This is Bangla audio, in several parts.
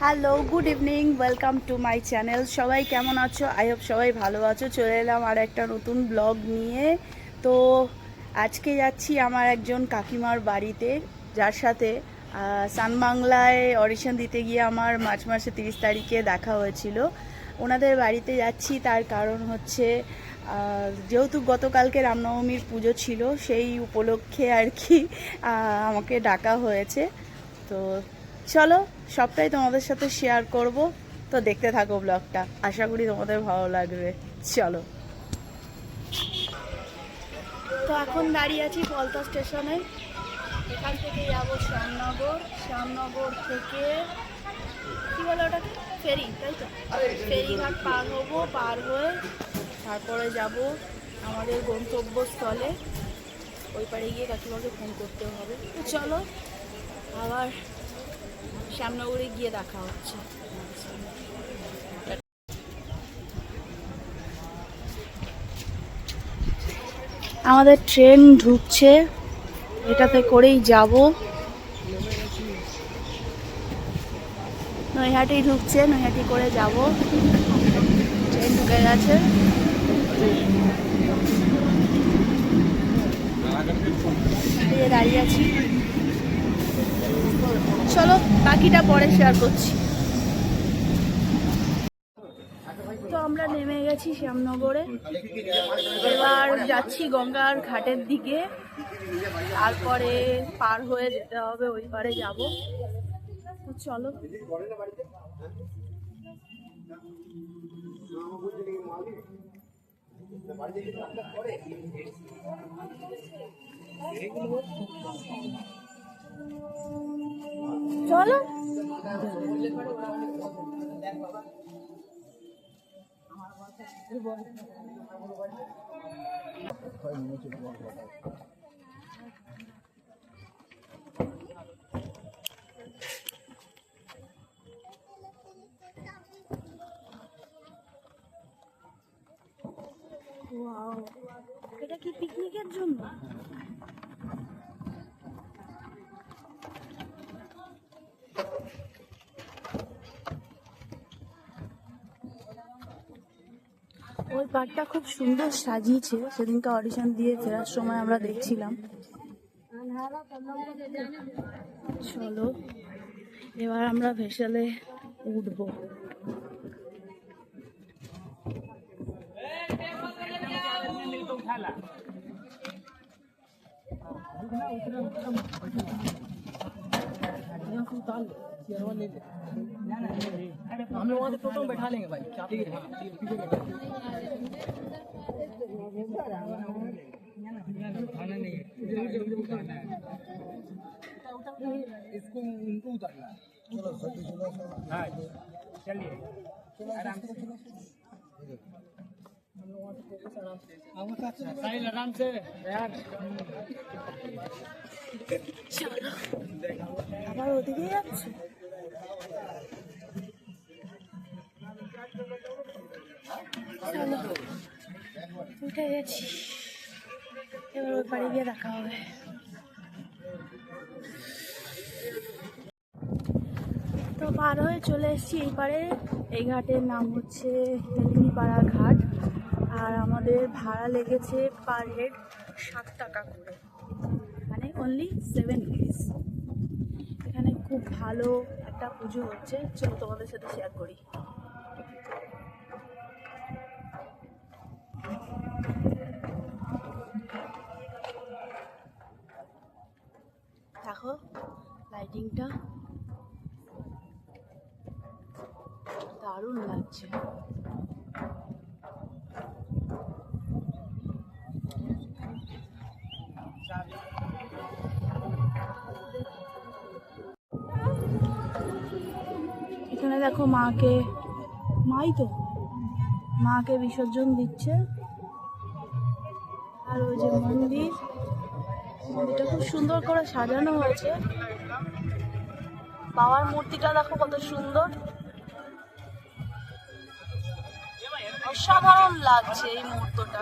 Hello good evening welcome to my channel সবাই কেমন আছো? আই হোপ সবাই ভালো আছো। চলে এলাম আর একটা নতুন ব্লগ নিয়ে। তো আজকে যাচ্ছি আমার একজন কাকিমার বাড়িতে, যার সাথে সানবাংলায় অডিশন দিতে গিয়ে আমার মার্চ মাসে তিরিশ তারিখে দেখা হয়েছিল। ওনাদের বাড়িতে যাচ্ছি, তার কারণ হচ্ছে যেহেতু গতকালকে রামনবমীর পুজো ছিল, সেই উপলক্ষে আর কি আমাকে ডাকা হয়েছে। তো চলো সবটাই তোমাদের সাথে শেয়ার করব। তো দেখতে থাকো ব্লগটা আশা করি তোমাদের ভালো লাগবে। চলো। তো এখন দাঁড়িয়ে আছি পলতা স্টেশনে। এখান থেকে যাব শ্যামনগর। শ্যামনগর থেকে, কি বলে ওটাকে? ফেরি, তাই তো? ফেরিঘাট পার হব, পার হয়ে তারপরে যাব আমাদের গন্তব্যস্থলে। ওই পারে গিয়ে কাকিমাকে ফোন করতে হবে। তো চলো, আবার শ্যামনগরে গিয়ে দেখা হচ্ছে। আমাদের ট্রেন ঢুকছে, এটাতে করেই যাব। নৈহাটি ঢুকছে, নৈহাটি করে যাব। ট্রেন ঢুকে গেছে। দাঁড়িয়ে আছি। চলো, বাকিটা পরে শেয়ার করছি। তো আমরা নেমে গেছি শ্যামনগরে। এবার যাচ্ছি গঙ্গার ঘাটের দিকে। তারপরে পার হয়ে যেতে হবে ওই পারে যাব। চলো। চলো। এটা কি পিকনিকের জন্য? ওই পার্কটা খুব সুন্দর সাজিয়েছে সেদিনকে অডিশন দিয়ে ফেরার সময় আমরা দেখছিলাম চলো এবার আমরা ভেসেলে উঠবো हम लोग वहाँ से टोटो में बैठा लेंगे भाई। ठीक है? है, खाना नहीं है। इसको उनको उतारना है। हाँ चलिए। आराम से। साहिल आराम से यार চলো আবার ওদিকে যাচ্ছে চলো উঠে গেছি এবার ওই পাড়ে গিয়ে দেখা হবে তো পার হয়ে চলে এসেছি এই পারে এই ঘাটের নাম হচ্ছে হেলমিপাড়া ঘাট আর আমাদের ভাড়া লেগেছে পার হেড সাত টাকা করে। মানে অনলি সেভেন রুপিস এখানে খুব ভালো একটা পুজো হচ্ছে। চলো তোমাদের সাথে শেয়ার করি। দেখো লাইটিংটা দারুণ লাগছে। দেখো মাকে। মাই তো। মাকে বিসর্জন দিচ্ছে। আর ওই যে মন্দির। মন্দিরটা খুব সুন্দর করে সাজানো হয়েছে। বাবার মূর্তিটা দেখো কত সুন্দর। অসাধারণ লাগছে এই মুহূর্তটা।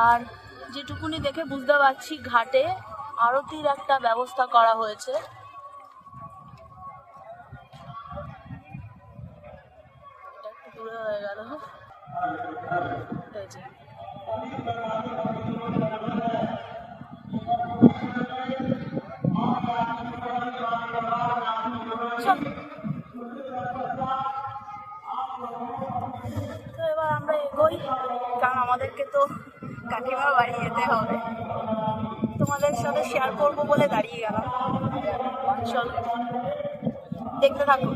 আর যেটুকুনি দেখে বুঝতে পারছি, ঘাটে আরতির একটা ব্যবস্থা করা হয়েছে। হয়ে গেল তো এবার আমরা এগোই কারণ আমাদেরকে তো কাকিমার বাড়ি যেতে হবে তোমাদের সাথে শেয়ার করব বলে দাঁড়িয়ে গেলাম চলো দেখতে থাকো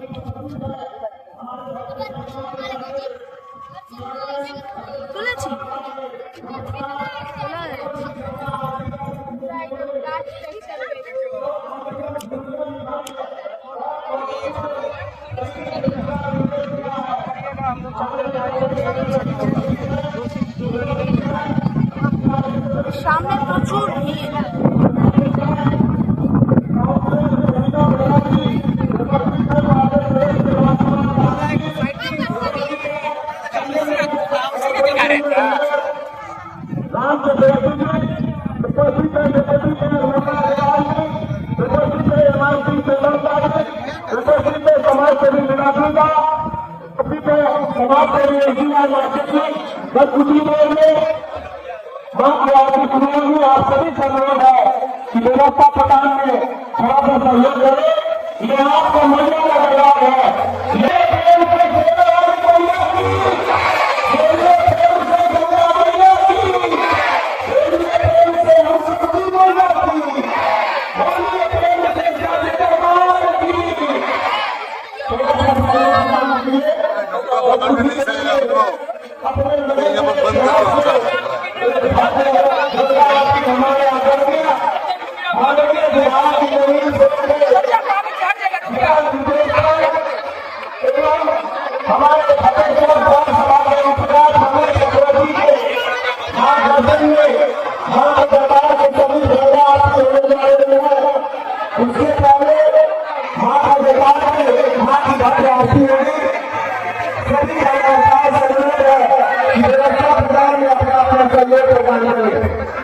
हमारे फतेहपुर के उपचार हमारे चक्रवर्ती के मार्गदर्शन पहले माँ का सरकार में माँ की अनुरोध है। कि अपना अपना सहयोग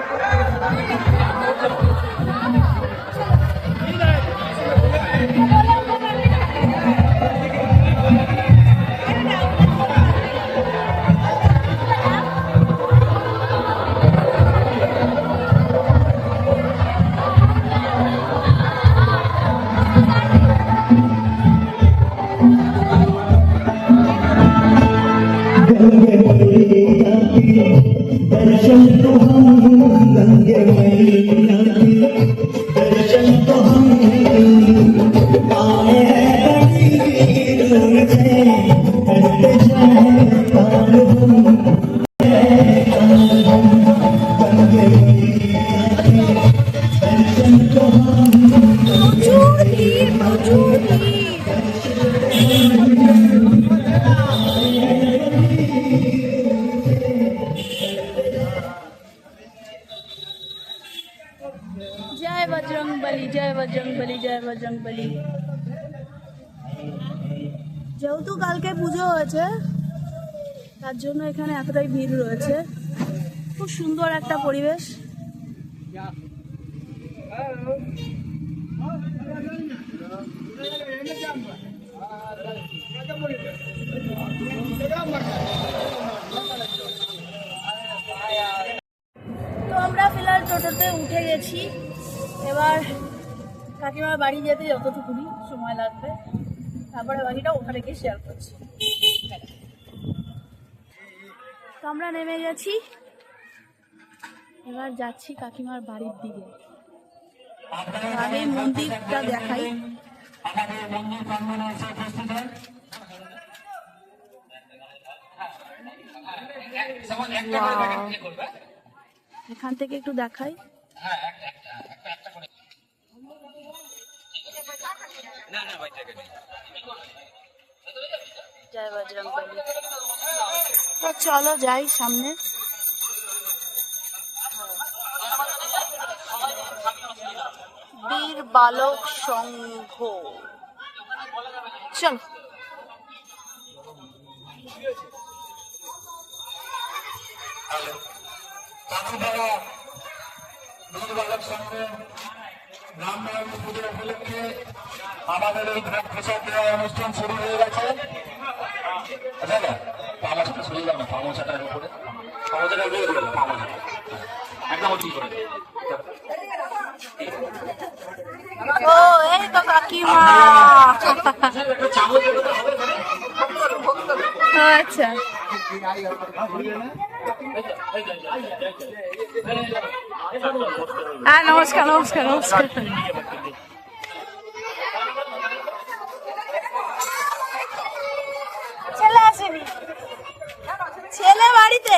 হয়েছে। তার জন্য এখানে এতটাই ভিড় রয়েছে। খুব সুন্দর একটা পরিবেশ। তো আমরা ফিলহাল টোটোতে উঠে গেছি। এবার কাকিমার বাড়ি যেতে যতটুকুনি সময় লাগবে, তারপরে বাকিটা ওখানে গিয়ে শেয়ার করছি। তো আমরা নেমে গেছি। এবার যাচ্ছি কাকিমার বাড়ির দিকে। আগে মন্দিরটা দেখাই। এখান থেকে একটু দেখাই। জয় বজরং তো চলো যাই সামনে। বীর বালক সংঘ। চলো। আমাদের এই ভোগ প্রসাদ দেওয়া অনুষ্ঠান শুরু হয়ে গেছে। আচ্ছা না পামাচাটার উপরে রয়ে গেল পামাচাটা একদম ঠিক করে ও এই তো কাকিমা আচ্ছা হ্যাঁ নমস্কার নমস্কার নমস্কার ছেলে আসেনি ছেলে বাড়িতে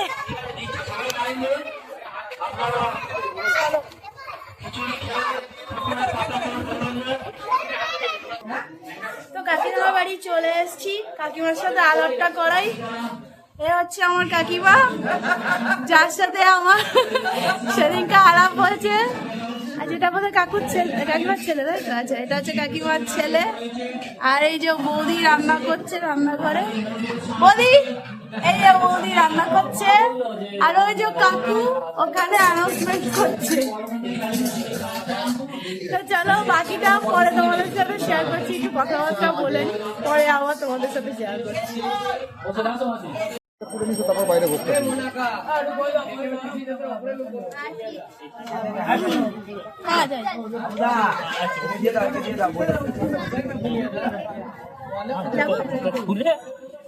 তো কাকিমার বাড়ি চলে এসেছি কাকিমার সাথে আলাপটা করাই। এ হচ্ছে আমার কাকিমা, যার সাথে আমার সেদিনকে আলাপ হয়েছে। আর যেটা বোধহয় কাকুর ছেলে, কাকিমার ছেলে, তাই তো? আচ্ছা এটা হচ্ছে কাকিমার ছেলে। আর এই যে বৌদি রান্না করছে রান্না করে বৌদি, এই যে রান্না করছে। আর ওই যে কাকু ওখানে অ্যানাউন্সমেন্ট করছে। তো চলো বাকিটা পরে তোমাদের সাথে শেয়ার করছি একটু কথাবার্তা বলে পরে আবার তোমাদের সাথে শেয়ার করছি।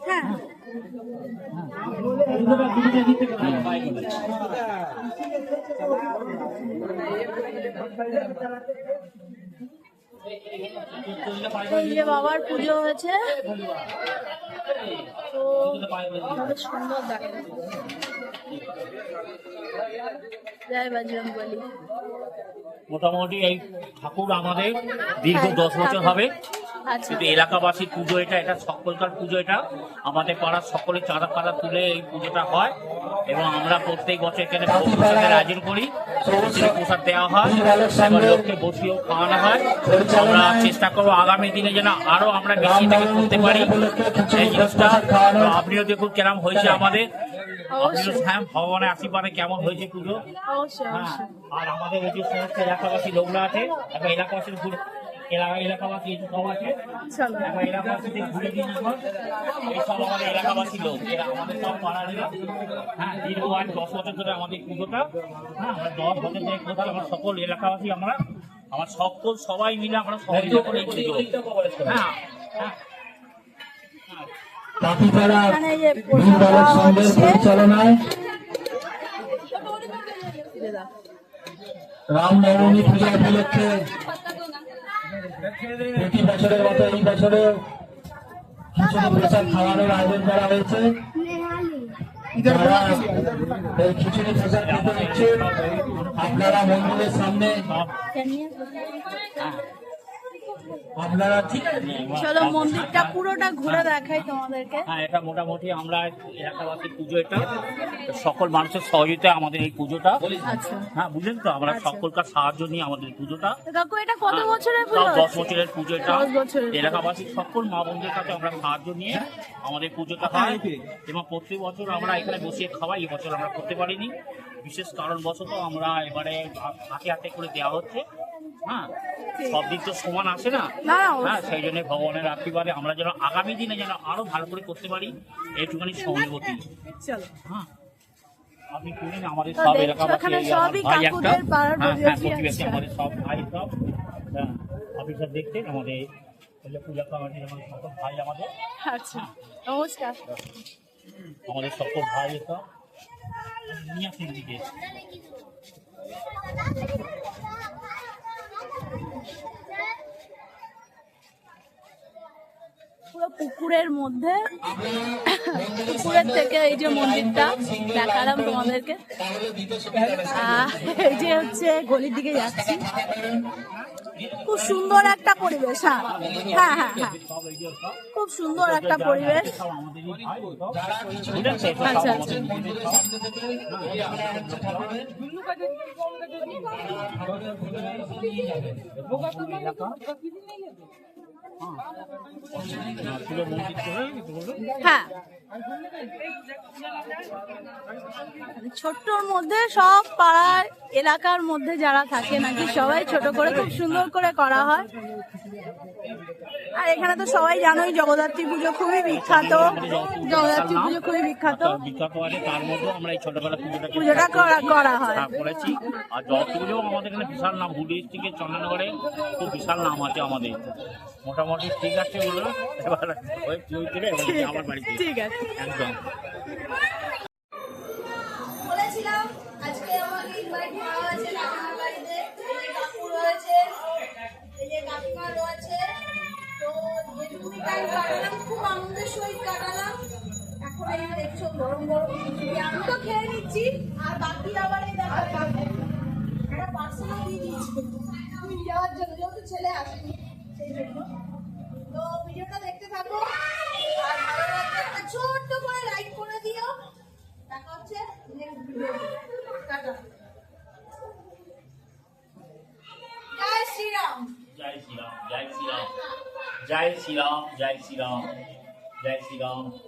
হ্যাঁ, বাবার পুজো হয়েছে। তো সুন্দর দেখা। জয় বজরং বলি মোটামুটি এই ঠাকুর আমাদের দীর্ঘ দশ বছর হবে। কিন্তু এলাকাবাসীর পুজো এটা এটা সকলকার পুজো এটা। আমাদের পাড়ার সকলে চাঁদা ফাঁদা তুলে এই পুজোটা হয় এবং আমরা প্রত্যেক বছর এখানে প্রসাদের আয়োজন করি। প্রসাদ দেওয়া হয়। এবার লোককে বসিয়েও খাওয়ানো হয়। আমরা চেষ্টা করব আগামী দিনে যেন আরও আমরা বেশি থেকে করতে পারি। এই জিনিসটা আপনিও দেখুন কেমন হয়েছে আমাদের। হ্যাঁ ভগবানের আশীর্বাদে কেমন হয়েছে পুজো। হ্যাঁ, আর আমাদের ওই যে সমস্ত এলাকাবাসী লোকরা আছে এখন এলাকাবাসী ঘুরে এলাকা এলাকাবাসী এই সব আছে। এলাকাবাসীদের ঘুরে দিন সব আমাদের এলাকাবাসী লোক এরা আমাদের সব পাড়ার হ্যাঁ দীর্ঘ আজ দশ বছর ধরে আমাদের পুজোটা হ্যাঁ আমরা দশ বছর ধরে আমার সকল এলাকাবাসী আমরা আমার সকল সবাই মিলে আমরা সহযোগিতা করে পুজো হ্যাঁ হ্যাঁ। বালক সংঘের পরিচালনায় রামনবমী পূজা উপলক্ষে প্রতি বছরের মতো এই বছরে খিচুড়ি প্রসাদ খাওয়ানোর আয়োজন করা হয়েছে। এই খিচুড়ি প্রসাদ খেতে নিচ্ছে আপনারা মন্দিরের সামনে আপনারা ঠিক আছে চলো মন্দিরটা পুরোটা ঘুরে দেখাই তোমাদেরকে। হ্যাঁ এটা মোটামুটি আমরা এলাকাবাসী পুজো এটা সকল মানুষের সহযোগিতা আমাদের এই পুজোটা। আচ্ছা। হ্যাঁ বুঝলেন তো? আমরা সকলকার সাহায্য নিয়ে আমাদের পুজোটা। কাকু এটা কত বছরের পুজো? দশ বছরের পুজো। এটা। এলাকাবাসীর সকল মা বোনদের কাছে আমরা সাহায্য নিয়ে আমাদের পুজোটা হয়। এবং প্রত্যেক বছর আমরা এখানে বসিয়ে খাওয়াই এবছর আমরা করতে পারিনি। বিশেষ কারণবশত আমরা এবারে হাতে হাতে করে দেওয়া হচ্ছে। হ্যাঁ সব দিক তো সমান আসে না? হ্যাঁ সেই জন্য ভগবানের আশীর্বাদে আমরা যেন আগামী দিনে যেন আরও ভালো করে করতে পারি এইটুখানি চলো। হ্যাঁ আপনি আমাদের সব এলাকাবাসী ভাই একটা। হ্যাঁ হ্যাঁ প্রতিবেশী আমাদের সব ভাই সব। হ্যাঁ আপনি সব দেখছেন আমাদের এলে পূজা কমিটির আমাদের সকল ভাই আমাদের। আচ্ছা নমস্কার। আমাদের সকল ভাই নিয়ে আসেন দিকে পুকুরের মধ্যে পুকুরের থেকে এই যে মন্দিরটা দেখালাম তোমাদেরকে। এই যে হচ্ছে গলির দিকে যাচ্ছি। খুব সুন্দর একটা পরিবেশ হ্যাঁ। হ্যাঁ হ্যাঁ হ্যাঁ। খুব সুন্দর একটা পরিবেশ? সব আচ্ছা, হ্যাঁ। ছোট্টর মধ্যে সব পাড়ার এলাকার মধ্যে যারা থাকে নাকি সবাই ছোট করে খুব সুন্দর করে করা হয়। আর এখানে তো সবাই জানোই জগদ্ধাত্রী পুজো খুবই বিখ্যাত। জগদ্ধাত্রী পুজো খুবই বিখ্যাত। বিখ্যাত আছে তার মধ্যে আমরা এই ছোটবেলা পুজোটা পুজোটা করা করা হয়। হ্যাঁ, করেছি। আর জগৎ পুজোও আমাদের এখানে বিশাল নাম হুগলি ডিস্ট্রিক্টের চন্দননগরে খুব বিশাল নাম আছে আমাদের। মোটামুটি ঠিক আছে বলল এবার ওই থেকে আমার বাড়িতে ঠিক আছে। একদম। বলেছিলাম আজকে আমাকে ইনভাইট করা হয়েছে কাকিমার বাড়িতে। কাকু রয়েছে এই যে কাকিমা রয়েছে তো যেটুকুনি টাইম কাটালাম খুব আনন্দের সহিত কাটালাম। এখন এই দেখছ গরম গরম। আমি তো খেয়ে নিচ্ছি আর বাকি শ্রীরাম জয় শ্রীরাম জয় শ্রীরাম জয় শ্রীরাম জয় শ্রীরাম